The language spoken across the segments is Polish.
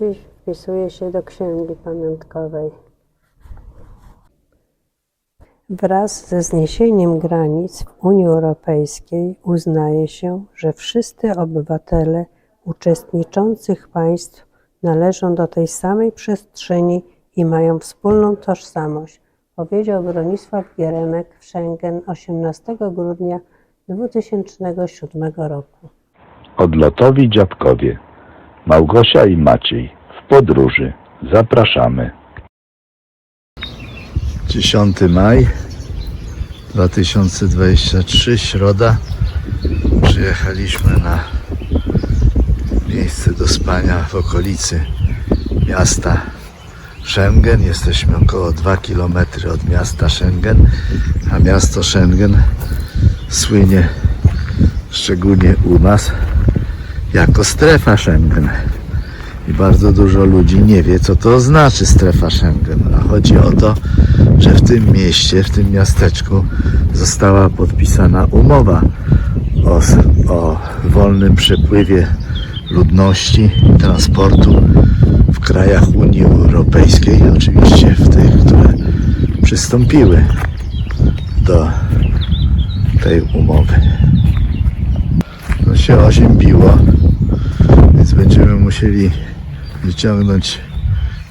Maciej wpisuje się do księgi pamiątkowej. Wraz ze zniesieniem granic w Unii Europejskiej uznaje się, że wszyscy obywatele uczestniczących państw należą do tej samej przestrzeni i mają wspólną tożsamość, powiedział Bronisław Geremek w Schengen 18 grudnia 2007 roku. Odlotowi dziadkowie Małgosia i Maciej w podróży. Zapraszamy. 10 maj 2023, środa. Przyjechaliśmy na miejsce do spania w okolicy miasta Schengen. Jesteśmy około 2 km od miasta Schengen, a miasto Schengen słynie szczególnie u nas jako strefa Schengen. I bardzo dużo ludzi nie wie, co to znaczy strefa Schengen. A chodzi o to, że w tym mieście, w tym miasteczku została podpisana umowa o, o wolnym przepływie ludności i transportu w krajach Unii Europejskiej, oczywiście w tych, które przystąpiły do tej umowy. To się oziębiło, będziemy musieli wyciągnąć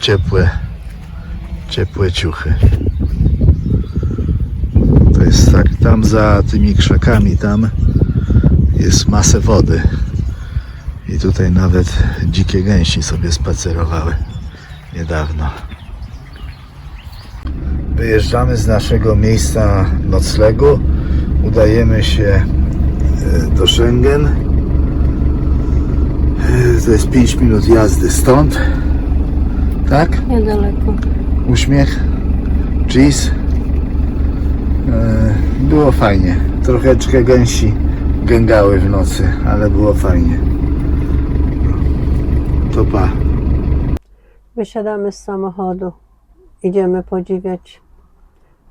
ciepłe, ciepłe ciuchy. To jest tak, tam za tymi krzakami, tam jest masę wody. I tutaj nawet dzikie gęsi sobie spacerowały niedawno. Wyjeżdżamy z naszego miejsca noclegu. Udajemy się e, do Schengen. To jest 5 minut jazdy stąd. Tak? Niedaleko. Uśmiech. Cheese. E, Było fajnie. Trocheczkę gęsi gęgały w nocy, ale było fajnie. To pa. Wysiadamy z samochodu. Idziemy podziwiać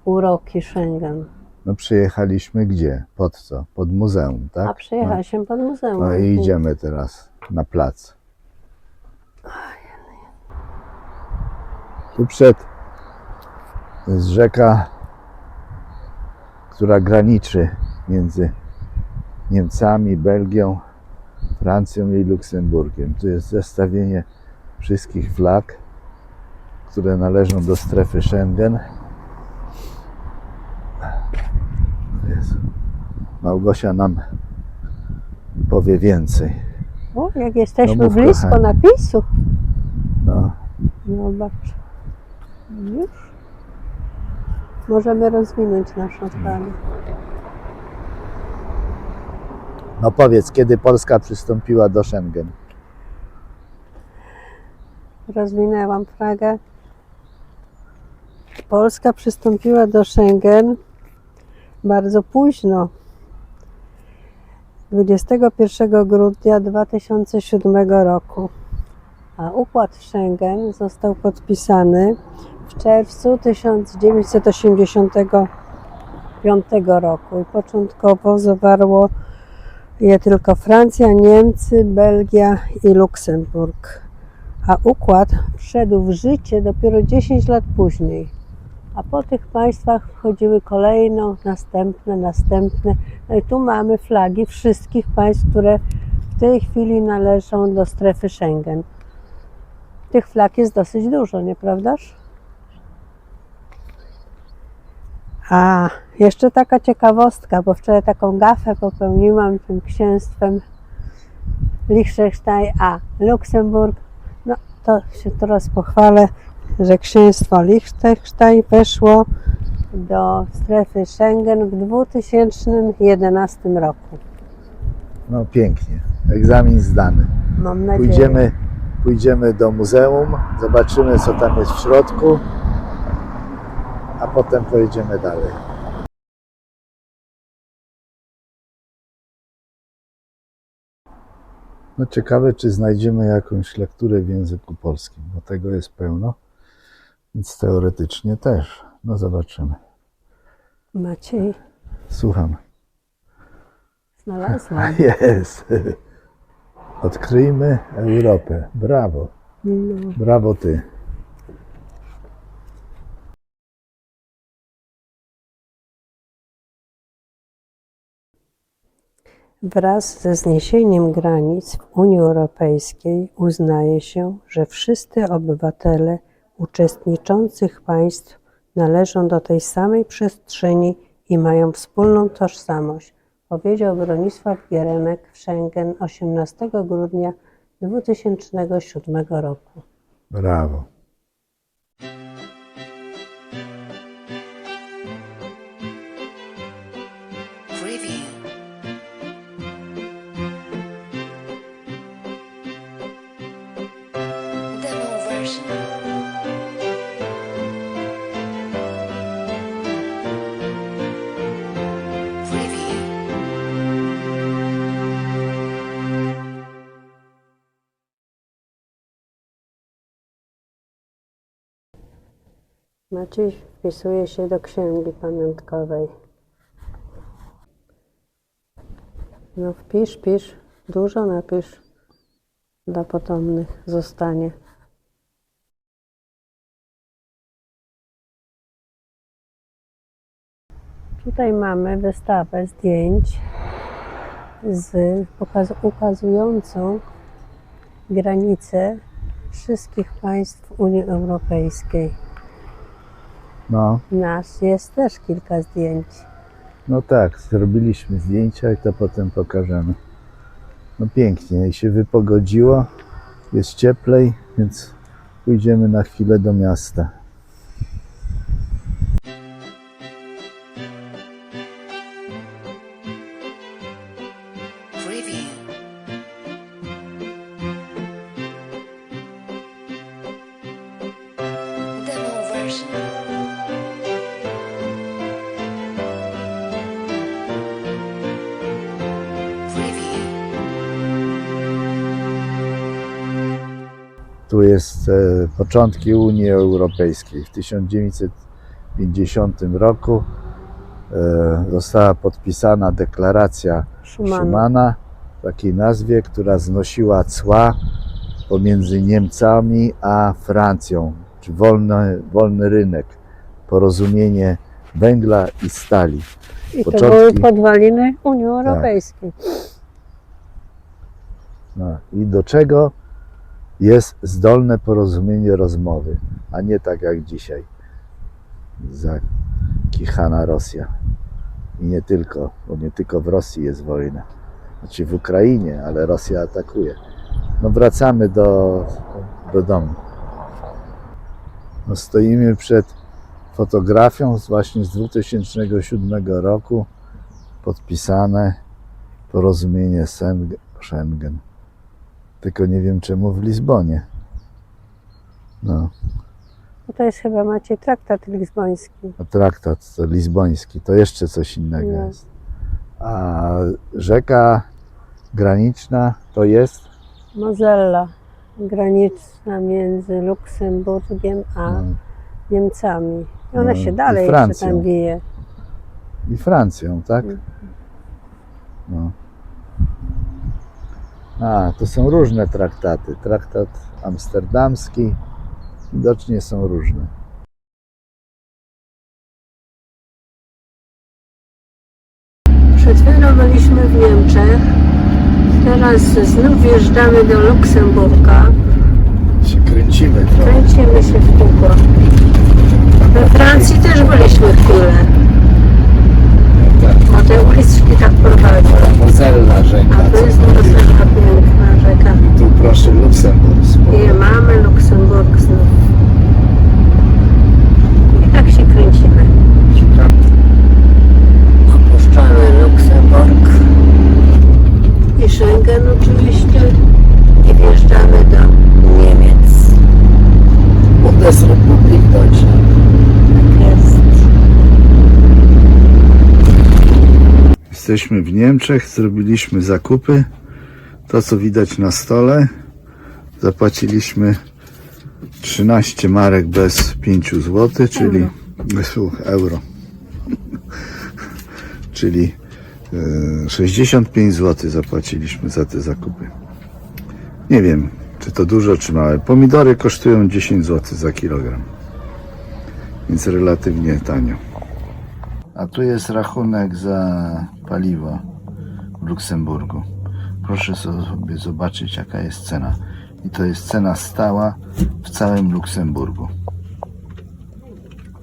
uroki Schengen. No przyjechaliśmy gdzie? Pod co? Pod muzeum, tak? A przyjechaliśmy pod muzeum. No, no i idziemy teraz na plac. Tu przed jest rzeka, która graniczy między Niemcami, Belgią, Francją i Luksemburgiem. Tu jest zestawienie wszystkich flag, które należą do strefy Schengen. Małgosia nam powie więcej. O, jak jesteśmy No blisko kochanie. napisu. No, Zobacz. Już? Możemy rozwinąć naszą falę. no powiedz, kiedy Polska przystąpiła do Schengen? Rozwinęłam flagę. Polska przystąpiła do Schengen bardzo późno. 21 grudnia 2007 roku. A układ Schengen został podpisany w czerwcu 1985 roku i początkowo zawarło je tylko Francja, Niemcy, Belgia i Luksemburg a układ wszedł w życie dopiero 10 lat później. A po tych państwach wchodziły kolejno, następne, następne. No i tu mamy flagi wszystkich państw, które w tej chwili należą do strefy Schengen. Tych flag jest dosyć dużo, nieprawdaż? A, jeszcze taka ciekawostka, bo wczoraj taką gafę popełniłam tym księstwem Liechtenstein, a Luksemburg no to się teraz pochwalę, że księstwo Liechtenstein weszło do strefy Schengen w 2011 roku. No pięknie. Egzamin zdany. Mam nadzieję. Pójdziemy, pójdziemy do muzeum, zobaczymy co tam jest w środku, a potem pojedziemy dalej. No ciekawe, czy znajdziemy jakąś lekturę w języku polskim, bo tego jest pełno, więc teoretycznie też. No zobaczymy. Maciej, Słucham. znalazłam. Jest. Odkryjmy Europę. Brawo. No. Brawo ty. Wraz ze zniesieniem granic w Unii Europejskiej uznaje się, że wszyscy obywatele uczestniczących państw należą do tej samej przestrzeni i mają wspólną tożsamość, powiedział Bronisław Geremek w Schengen 18 grudnia 2007 roku. Brawo. Maciej wpisuje się do księgi pamiątkowej. No wpisz, pisz, dużo napisz dla potomnych zostanie. Tutaj mamy wystawę zdjęć z ukazującą granice wszystkich państw Unii Europejskiej. No, Nas jest też kilka zdjęć. no tak, zrobiliśmy zdjęcia i to potem pokażemy. No pięknie i się wypogodziło, jest cieplej, więc pójdziemy na chwilę do miasta. Preview. Demo version. Tu jest e, początki Unii Europejskiej. W 1950 roku e, została podpisana deklaracja Szumana. Schumana, w takiej nazwie, która znosiła cła pomiędzy Niemcami a Francją, czy wolny, wolny rynek, porozumienie węgla i stali. I to początki- były podwaliny Unii Europejskiej. No, I do czego jest zdolne porozumienie rozmowy, a nie tak jak dzisiaj. Zakichana Rosja. I nie tylko, bo nie tylko w Rosji jest wojna. Znaczy w Ukrainie, ale Rosja atakuje. No wracamy do, do domu. No stoimy przed fotografią właśnie z 2007 roku podpisane porozumienie Schengen. Tylko nie wiem czemu w Lizbonie. No, No to jest chyba macie traktat lizboński. a traktat to lizboński to jeszcze coś innego No. jest. A rzeka graniczna to jest Mozella, graniczna między Luksemburgiem a no, Niemcami. I ona No, się dalej jeszcze tam wije. i Francją, tak? Mhm. No. A, to są różne traktaty. Traktat amsterdamski widocznie są różne. Przed chwilą byliśmy w Niemczech. Teraz znów wjeżdżamy do Luksemburga. Się kręcimy trochę. Kręcimy się w kółko. We Francji też byliśmy chwilę. O te uliczki tak prowadzą. Mozella rzeka. A to jest taka piękna rzeka. Tu proszę Luksemburg. I mamy Luksemburg znów. I tak się kręcimy. Opuszczamy Luksemburg i Schengen oczywiście i wjeżdżamy do Niemiec. Bundesrepublik Deutschland. Tak jest. Jesteśmy w Niemczech, zrobiliśmy zakupy. To, co widać na stole, zapłaciliśmy 13 marek bez 5 zł, czyli bez euro. czyli e, 65 zł zapłaciliśmy za te zakupy. Nie wiem, Czy to dużo, czy małe? Pomidory kosztują 10 zł za kilogram. Więc relatywnie tanio. A tu jest rachunek za paliwo w Luksemburgu. Proszę sobie zobaczyć, jaka jest cena. I to jest cena stała w całym Luksemburgu.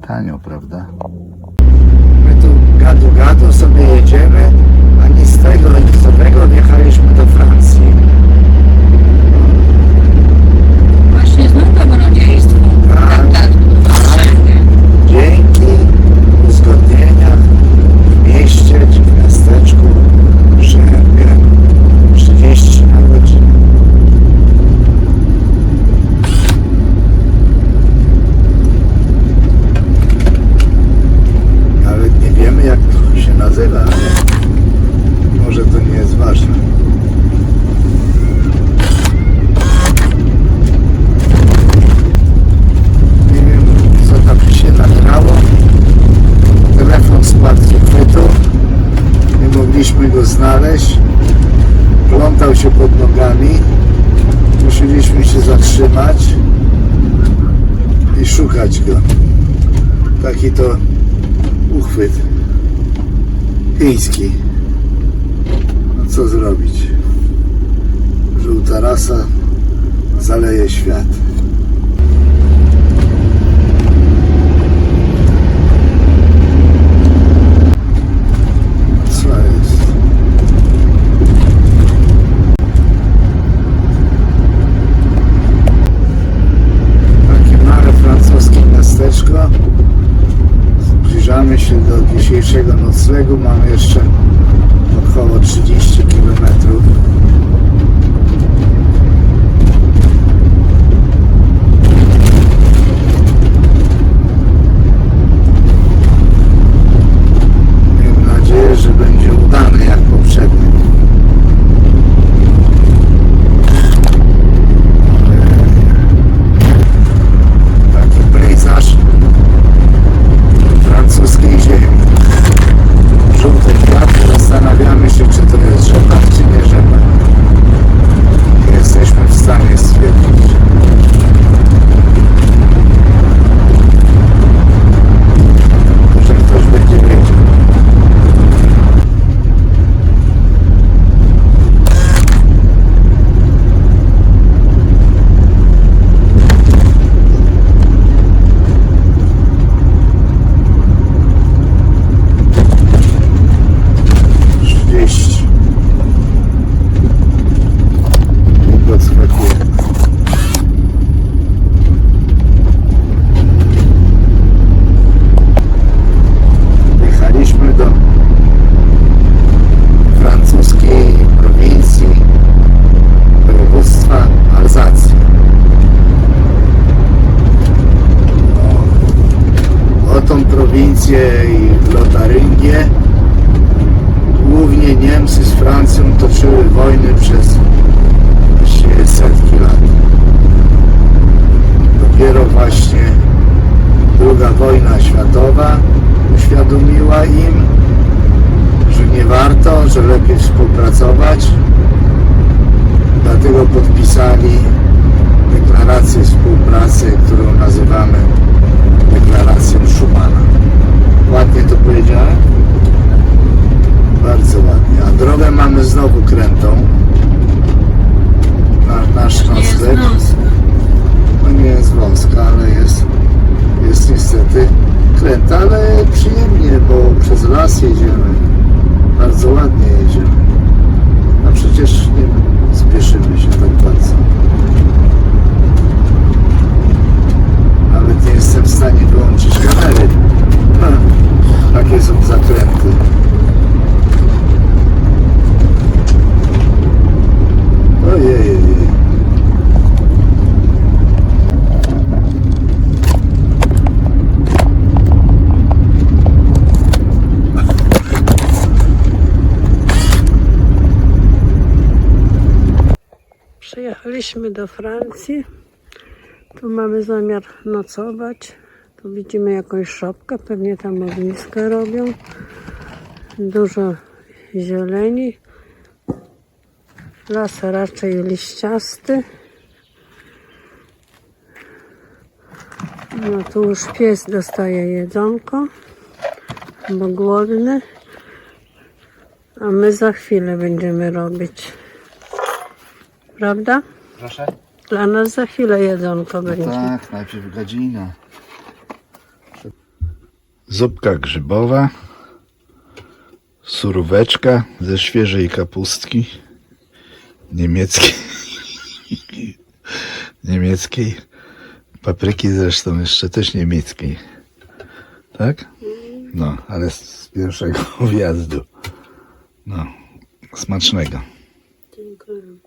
Tanio, prawda? My tu gadu gadu sobie jedziemy, a z tego, nic z wjechaliśmy do Francji. Właśnie znam dobrodziejstwo. Traktat Schengen. Dzięki uzgodnieniach w mieście czy w miasteczku Schengen 30 na godzinę. Nawet nie wiemy jak to się nazywa, ale może to nie jest ważne. Nie wiem co tam się nagrało. Telefon spadł z uchwytu. Nie mogliśmy go znaleźć. Plątał się pod nogami. Musieliśmy się zatrzymać i szukać go. Taki to uchwyt chiński. No co zrobić? Żółta rasa zaleje świat. Co jest? Takie małe francuskie miasteczko. Zbliżamy się do noclegu. Mamy jeszcze około 30 kilometrów. Miejmy nadzieję, że będzie udany jak poprzedni. Taki pejzaż francuskiej ziemi. Żółte kwiaty, zastanawiamy się, czy to jest rzepak, czy nie rzepak. Nie jesteśmy w stanie stwierdzić. Może ktoś będzie wiedział. Trzydzieści. I podskakuje. Jechaliśmy do francuskiej prowincji województwa Alzacji. O, o tą prowincję i Lotaryngię głównie Niemcy z Francją toczyły wojny przez właściwie setki lat. Dopiero właśnie druga wojna światowa uświadomiła im, że nie warto, że lepiej współpracować. Dlatego podpisali deklarację współpracy, którą nazywamy deklaracją Schumana. Ładnie to powiedziałem? Bardzo ładnie. A drogę mamy znowu krętą. Na, nasz nocleg. No nie jest wąska, ale jest las jedziemy. Bardzo ładnie jedziemy. A przecież Przyjechaliśmy do Francji. Tu mamy zamiar nocować. Tu widzimy jakąś szopkę, pewnie tam ogniska robią. Dużo zieleni. Las raczej liściasty. No tu już pies dostaje jedzonko, bo głodny. A my za chwilę będziemy robić. Prawda? Proszę? Dla nas za chwilę jedzonko będzie. Tak, najpierw godzina. Zupka grzybowa, suróweczka ze świeżej kapustki niemieckiej. niemieckiej. Papryki zresztą jeszcze też niemieckiej. Tak? No, ale z pierwszego wjazdu. No, smacznego. Dziękuję.